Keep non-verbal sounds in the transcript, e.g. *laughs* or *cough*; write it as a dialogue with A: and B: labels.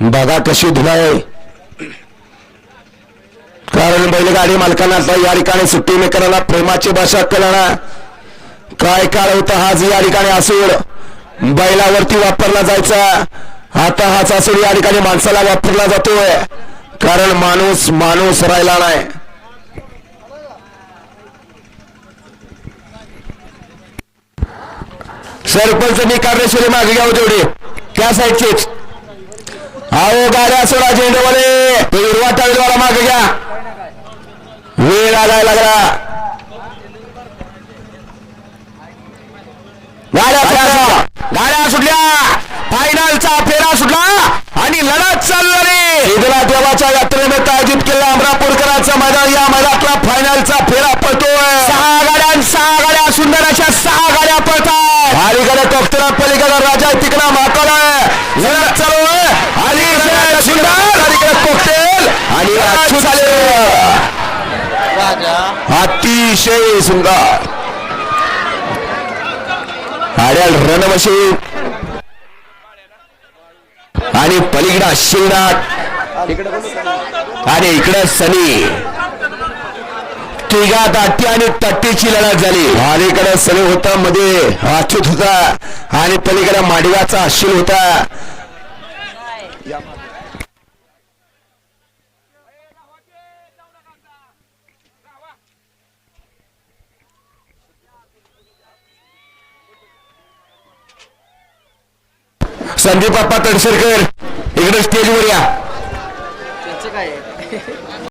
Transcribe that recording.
A: बघा कशी धुलाय कारण बैलगाडी मालकांना आता या ठिकाणी सुट्टी मेकराला प्रेमाची भाषा कळणा काय काळ होता हाच या ठिकाणी असूड बैलावरती वापरला जायचा. आता हाच असूड या ठिकाणी माणसाला वापरला जातोय. कारण माणूस माणूस राहिला नाही. सरपंच मी कारणेश्वरी मागे घ्यावं तेवढी. त्या साईडचीच. अहो गाड्या सोडा झेंडूवाले. हिरवा टावेलवाला मागे घ्या. वेळ लागायला लागला. गाड्या सुटल्या. गाड्या सुटल्या. फायनलचा फेरा सुटला आणि लढत चालला रे ईदला देवाच्या यात्रेनिमित्त आयोजित केलेला अमरापूरकरांचं मैदान या मैदानातला फायनलचा फेरा पळतोय. सहा गाड्या सहा गाड्या सुंदर अशा सहा गाड्या पळतात. अलीकडे टोकतरा पलीकडे राजा तिकडा आहे लढत चालू आहे अलीकडे सुंदर अलीकडे कोकटेल आणि अच्युत आले अतिशय सुंदर आड्याल रणमशी आणि पलीकडा शिंगणाट आणि इकडं सनी. तिघा दाटी आणि तट्टीची लढत झाली. अलीकडे सनी होता मध्ये अच्युत होता. आणि पलीकडे माडगाचा अश्विन होता. संदीप बाप्पा तडसरकर इकडे स्टेजवर या
B: त्यांचं काय आहे? *laughs*